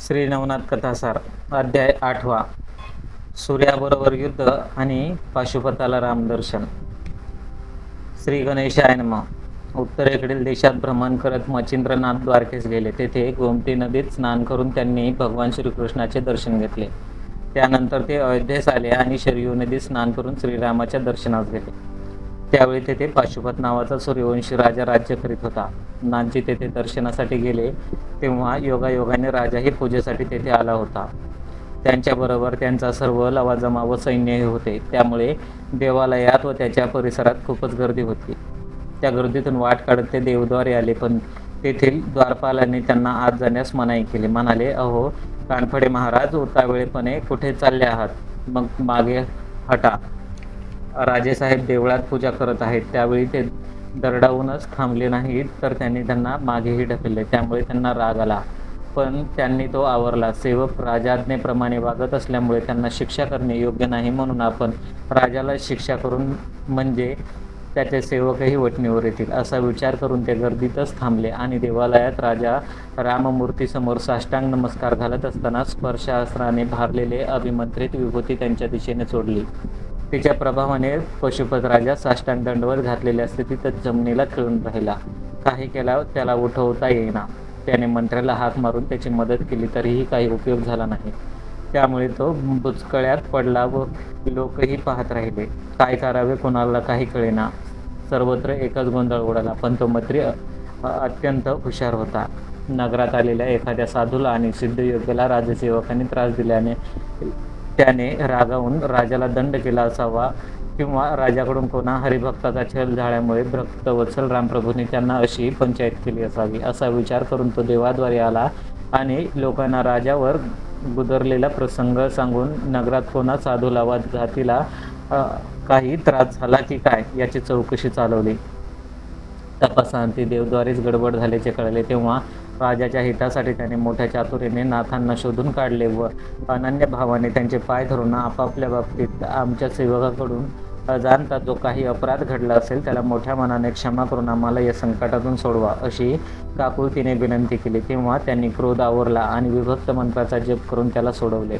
श्री नवनाथ कथासार अध्याय आठवा. सूर्याबरोबर युद्ध आणि पाशुपताला रामदर्शन श्री गणेशाय नम. उत्तरेकडील देशात भ्रमण करत मच्छिंद्रनाथ द्वारकेस गेले. तेथे गोमती नदीत स्नान करून त्यांनी भगवान श्रीकृष्णाचे दर्शन घेतले. त्यानंतर ते अयोध्येस आले आणि शरयू नदीत स्नान करून श्रीरामाच्या दर्शनास गेले. त्यावेळी तेथे पाशुपत नावाचा सूर्यवंशी राजा राज्य करीत होता. नानजी तेथे दर्शनासाठी गेले तेव्हा योगायोगाने राजाही पूजेसाठी तेथे आला होता. त्यांच्याबरोबर त्यांचा सर्व लवाजमा व सैन्यही होते. त्यामुळे देवालयात व त्याच्या परिसरात खूपच गर्दी होती. त्या गर्दीतून वाट काढत ते देवद्वारे आले पण तेथील द्वारपालांनी त्यांना आत जाण्यास मनाई केली. म्हणाले अहो कानफडे महाराज उतावेळेपणे कुठे चालले आहात? मग मागे हटा. राजेसाहेब देवळात पूजा करत आहेत. त्यावेळी ते दरडावूनच थांबले नाहीत तर त्यांनी त्यांना मागेही ढकलले. त्यामुळे त्यांना राग आला. पण त्यांनी तो आवरला. सेवक राजाज्ञेप्रमाणे वागत असल्यामुळे त्यांना शिक्षा करणे योग्य नाही म्हणून आपण राजाला शिक्षा करून म्हणजे त्याचे सेवकही वटणीवर येतील असा विचार करून ते गर्दीतच थांबले आणि देवालयात राजा राममूर्तीसमोर साष्टांग नमस्कार घालत असताना स्पर्शास्त्राने भारलेले अभिमंत्रित विभूती त्यांच्या दिशेने सोडली. तिच्या प्रभावाने पशुपत राजा साष्टांग घातलेले असते तिथं जमिनीला खिळून राहिला. काही केल्यावर त्याला उठवता येईना. त्याने मंत्र्याला हाक मारून त्याची मदत केली तरीही काही उपयोग झाला नाही. त्यामुळे तो बुचकळ्यात पडला व लोकही पाहत राहिले. काय करावे कोणाला काही कळेना. सर्वत्र एकच गोंधळ उडाला पण तो मंत्री अत्यंत हुशार होता. नगरात आलेल्या एखाद्या साधूला आणि सिद्धयोग्याला राजसेवकांनी त्रास दिल्याने त्याने रागावून राजाला दंड केला असावा किंवा राजाकडून कोणा हरिभक्ताचा छल झाल्यामुळे भक्तवत्सल रामप्रभूंनी त्यांना अशी पंचायत केली असावी असा विचार करून तो देवाद्वारे आला आणि लोकांना राजावर गुदरलेला प्रसंग सांगून नगरात कोणा साधूला वा जातीला काही त्रास झाला की काय याची चौकशी चालवली. तपासांती देवद्वारेच गडबड झाल्याचे कळले तेव्हा राजाच्या हितासाठी त्याने मोठ्या चातुरीने नाथांना शोधून काढले व अनन्य भावाने त्यांचे पाय धरून आपापल्या बाबतीत आमच्या सेवकाकडून जाणता जो काही अपराध घडला असेल त्याला मोठ्या मनाने क्षमा करून आम्हाला या संकटातून सोडवा अशी काकुळतीने विनंती केली. तेव्हा त्यांनी क्रोध आवरला आणि विभक्त मंत्राचा जप करून त्याला सोडवले.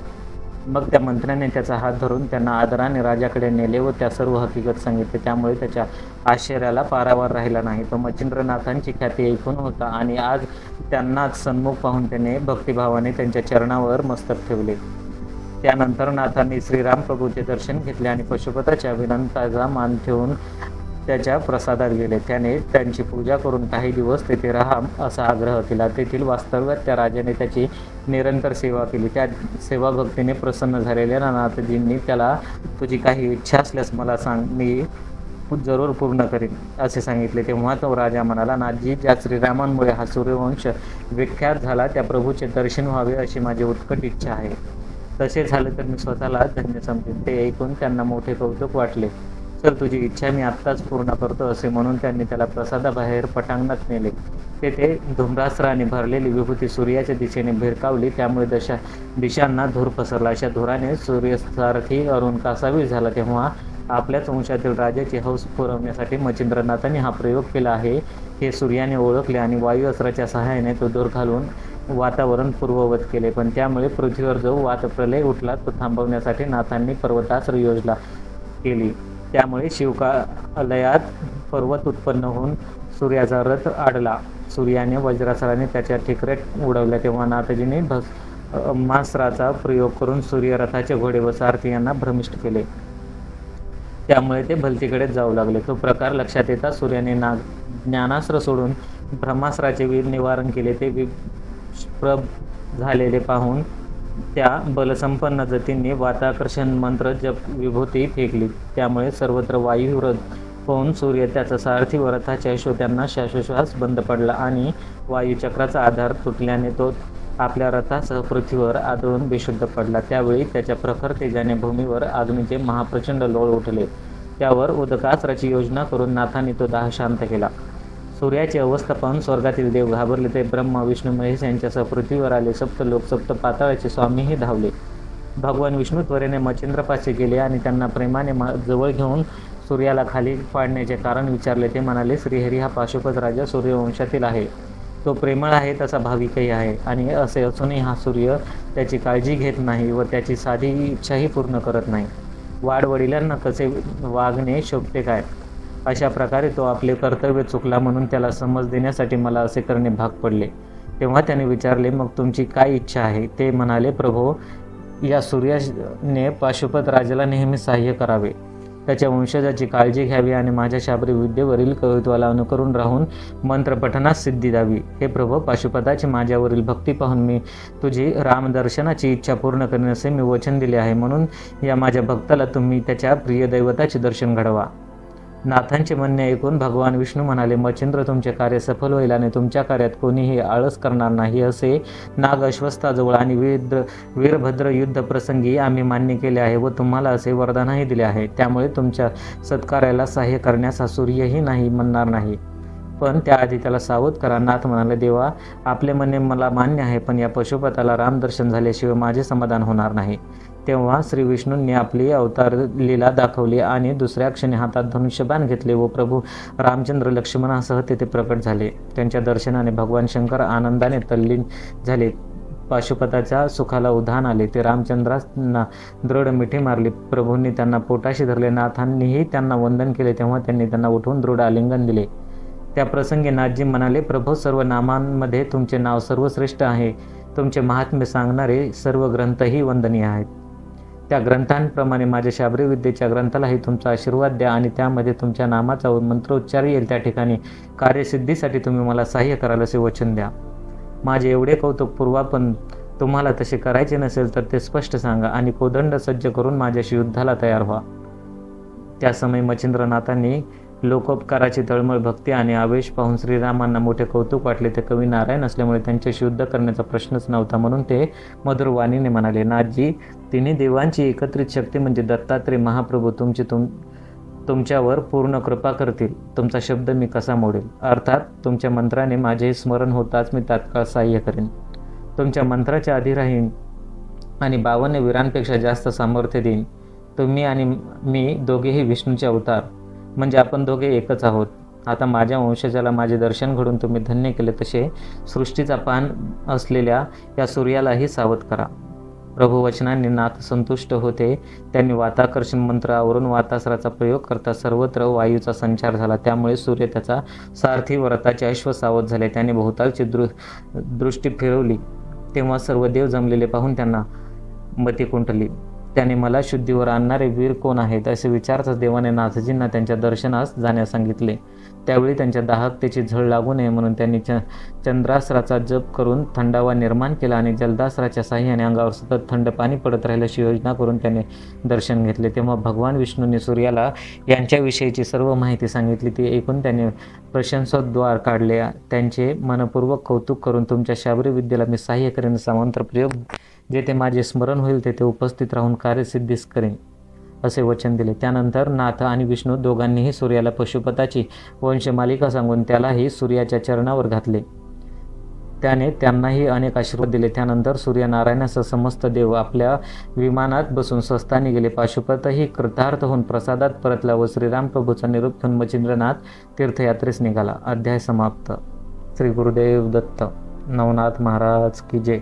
मग त्या मंत्र्याने त्याचा हात धरून त्यांना आदराने राजाकडे नेले व त्या सर्व हकीकत सांगितले. त्यामुळे त्याच्या आश्चर्याला पारावार राहिला नाही. तो मच्छिंद्रनाथांची ख्याती ऐकून होता आणि आज त्यांनाच सन्मुख पाहून त्याने भक्तिभावाने त्यांच्या चरणावर मस्तक ठेवले. त्यानंतर नाथांनी श्रीराम प्रभूचे दर्शन घेतले आणि पशुपताच्या विनंताचा मान ठेवून त्याच्या प्रसादात गेले. त्याने त्यांची पूजा करून काही दिवस तेथे राहा असा आग्रह केला. तेथील वास्तव्यात त्या राजाने त्याची निरंतर सेवा केली. त्या सेवाभक्तीने प्रसन्न झालेल्या नानाथजींनी त्याला तुझी काही इच्छा असल्यास मला सांग. मी जरूर पूर्ण करीन असे सांगितले. तेव्हा तो राजा म्हणाला नाथजी ज्या श्रीरामांमुळे हा सूर्यवंश विख्यात झाला त्या प्रभूचे दर्शन व्हावे अशी माझी उत्कट इच्छा आहे. तसे झाले तर मी स्वतःला धन्य समजेन. ते ऐकून त्यांना मोठे कौतुक वाटले. चल तुझी इच्छा मी आत्ताच पूर्ण करतो असे म्हणून त्यांनी त्याला प्रसादाबाहेर पटांगणात नेले. तेथे धुम्रास्त्राने भरलेली विभूती सूर्याच्या दिशेने भिरकावली. त्यामुळे दशा दिशांना धूर पसरला. अशा धुराने सूर्यसारखी अरुण कासावी झाला. तेव्हा आपल्याच वंशातील राजाची हौस पुरवण्यासाठी मच्छिंद्रनाथांनी हा प्रयोग केला आहे. हे सूर्याने ओळखले आणि वायूअस्त्राच्या सहाय्याने तो दूर घालून वातावरण पूर्ववत केले. पण त्यामुळे पृथ्वीवर जो वातप्रलय उठला तो थांबवण्यासाठी नाथांनी पर्वतास्त्र योजना केली. त्यामुळे शिवकालयात पर्वत उत्पन्न होऊन सूर्याचा रथ आडला. सूर्याने वज्रासराने त्याच्या ठिकऱ्यात उडवल्या तेव्हा नाथजीने भस मास्त्राचा प्रयोग करून सूर्यरथाचे घोडे व सारथी यांना भ्रमिष्ट केले. त्यामुळे ते भलतीकडे जाऊ लागले. तो प्रकार लक्षात येता सूर्याने ना ज्ञानास्त्र सोडून ब्रह्मास्त्राचे वीर निवारण केले. ते विप्रभ झालेले पाहून त्या बलसंपन्न जतींनी वाताकर्षण मंत्र जप विभूती फेकली. त्यामुळे सर्वत्र वायुव्रत होऊन सूर्य त्याचा सारथी व रथाच्या श्रोत्यांना श्वासोश्वास बंद पडला आणि वायुचक्राचा आधार तुटल्याने तो आपल्या रथासह पृथ्वीवर आदळून बेशुद्ध पडला. त्यावेळी त्याच्या प्रखर तेजाने भूमीवर अग्नीचे महाप्रचंड लोळ उठले. त्यावर उदकास्त्राची योजना करून नाथाने तो दाह शांत केला. सूर्याची अवस्था पाहून स्वर्गातील देव घाबरले ते ब्रह्मा विष्णू महेश यांच्यासह पृथ्वीवर आले. सप्त लोक सप्त पाताळाचे स्वामीही धावले. भगवान विष्णू त्वरेने मच्छिंद्रपाशी गेले आणि त्यांना प्रेमाने मा- जवळ घेऊन सूर्याला खाली पाडण्याचे कारण विचारले. ते म्हणाले श्रीहरी हा पाशुपत राजा सूर्यवंशातील आहे. तो प्रेमळ आहे तसा भाविकही आहे. आणि असे असूनही हा सूर्य त्याची काळजी घेत नाही व त्याची साधी इच्छाही पूर्ण करत नाही. वाडवडिलांना कसे वागणे शोभते काय? अशा प्रकारे तो आपले कर्तव्य चुकला म्हणून त्याला समज देण्यासाठी मला असे करणे भाग पडले. तेव्हा त्याने विचारले मग तुमची काय इच्छा आहे? ते म्हणाले प्रभो या सूर्याने पाशुपत राजाला नेहमी सहाय्य करावे. त्याच्या वंशजाची काळजी घ्यावी आणि माझ्या शाबरी विद्येवरील कवित्वाला अनुकरून राहून मंत्रपठनास सिद्धी द्यावी. हे प्रभो पाशुपताची माझ्यावरील भक्ती पाहून मी तुझी रामदर्शनाची इच्छा पूर्ण करण्याचे मी वचन दिले आहे. म्हणून या माझ्या भक्ताला तुम्ही त्याच्या प्रिय दैवताचे दर्शन घडवा. नाथांचे म्हणणे ऐकून भगवान विष्णू म्हणाले मच्छिंद्र तुमचे कार्य सफल होईल आणि तुमच्या कार्यात कोणीही आळस करणार नाही असे नाग अश्वस्थाजवळ आणि वीर वीरभद्र युद्ध प्रसंगी आम्ही मान्य केले आहे व तुम्हाला असे वरदानही दिले आहे. त्यामुळे तुमच्या सत्कार्याला सहाय्य करण्यास सूर्यही नाही म्हणणार नाही. पण त्याआधी त्याला सावध करा. नाथ म्हणाले देवा आपले म्हणणे मला मान्य आहे पण या पशुपताला रामदर्शन झाल्याशिवाय माझे समाधान होणार नाही. तेव्हा श्री विष्णूंनी आपली अवतार लीला दाखवली आणि दुसऱ्या क्षणी हातात धनुष्यबाण घेतले. व प्रभू रामचंद्र लक्ष्मणासह तेथे प्रकट झाले. त्यांच्या दर्शनाने भगवान शंकर आनंदाने तल्लीन झाले. पाशुपताच्या सुखाला उधाण आले. ते रामचंद्रांना दृढ मिठी मारली. प्रभूंनी त्यांना पोटाशी धरले. नाथांनीही त्यांना वंदन केले. तेव्हा त्यांनी त्यांना उठवून दृढ आलिंगन दिले. त्या प्रसंगी नाथजी म्हणाले प्रभू सर्व नामांमध्ये तुमचे नाव सर्वश्रेष्ठ आहे. तुमचे महात्म्य सांगणारे सर्व ग्रंथही वंदनीय आहेत. त्या ग्रंथांप्रमाणे माझ्या शाबरी विद्येच्या ग्रंथालाही तुमचा आशीर्वाद द्या आणि त्यामध्ये तुमच्या नामाचा मंत्रोच्चार येईल. त्या ठिकाणी कार्यसिद्धीसाठी तुम्ही मला सहाय्य कराल असे वचन द्या. माझे एवढे कौतुक पूर्वा पण तुम्हाला तसे करायचे नसेल तर ते स्पष्ट सांगा आणि कोदंड सज्ज करून माझ्याशी युद्धाला तयार व्हा. त्या समय मच्छिंद्रनाथांनी लोकोपकाराची तळमळ भक्ती आणि आवेश पाहून श्रीरामांना मोठे कौतुक वाटले. ते कवी नारायण असल्यामुळे त्यांच्याशी युद्ध करण्याचा प्रश्नच नव्हता. म्हणून ते मधुर वाणीने म्हणाले नाथजी तिन्ही देवांची एकत्रित शक्ती म्हणजे दत्तात्रय महाप्रभू तुमची तुम तुमच्यावर पूर्ण कृपा करतील. तुमचा शब्द मी कसा मोडेल? अर्थात तुमच्या मंत्राने माझे स्मरण होताच मी तात्काळ सहाय्य करेन. तुमच्या मंत्राच्या आधी राहीन आणि बावन्न वीरांपेक्षा जास्त सामर्थ्य देईन. तुम्ही आणि मी दोघेही विष्णूचे अवतार. म्हणजे आपण दोघे एकच आहोत. आता माझ्या वंशजाला माझे दर्शन घडून तुम्ही धन्य केले तसे सृष्टीचा पान असलेल्या या सूर्यालाही सावध करा. प्रभुवचनांनी नाथ संतुष्ट होते. त्यांनी वाताकर्षण मंत्रावरून वातासराचा प्रयोग करता सर्वत्र वायूचा संचार झाला. त्यामुळे सूर्य त्याचा सारथी व्रताचे अश्व सावध झाले. त्याने भोवतालची दृ दृष्टी फिरवली. तेव्हा सर्व देव जमलेले पाहून त्यांना मती कुंटली त्याने मला शुद्धीवर आणणारे वीर कोण आहेत असे विचारताच देवाने नाथजींना त्यांच्या दर्शनास जाण्यास सांगितले. त्यावेळी त्यांच्या दाहकतेची झळ लागू नये म्हणून त्यांनी च चंद्रास्त्राचा जप करून थंडावा निर्माण केला आणि जलदास्त्राच्या साह्याने अंगावर सतत थंड पाणी पडत राहिल्याची योजना करून त्याने दर्शन घेतले. तेव्हा भगवान विष्णूंनी सूर्याला यांच्याविषयीची सर्व माहिती सांगितली. ती ऐकून त्याने प्रशंसोद्वार काढले. त्यांचे मनपूर्वक कौतुक करून तुमच्या शाबरी विद्येला मी सहाय्य करेन. असा प्रयोग जेथे माझे स्मरण होईल तेथे उपस्थित राहून कार्यसिद्धीस करेन. असे वचन दिले. त्यानंतर नाथ आणि विष्णू दोघांनीही सूर्याला पशुपताची वंशमालिका सांगून त्यालाही सूर्याच्या चरणावर घातले. त्याने त्यांनाही अनेक आशीर्वाद दिले. त्यानंतर सूर्यनारायणासह समस्त देव आपल्या विमानात बसून स्वस्थाने गेले. पाशुपतही कृतार्थ होऊन प्रसादात परतला व श्रीराम प्रभूचा निरोप घेऊन मच्छिंद्रनाथ तीर्थयात्रेस निघाला. अध्याय समाप्त. श्री गुरुदेव दत्त. नवनाथ महाराज की जय.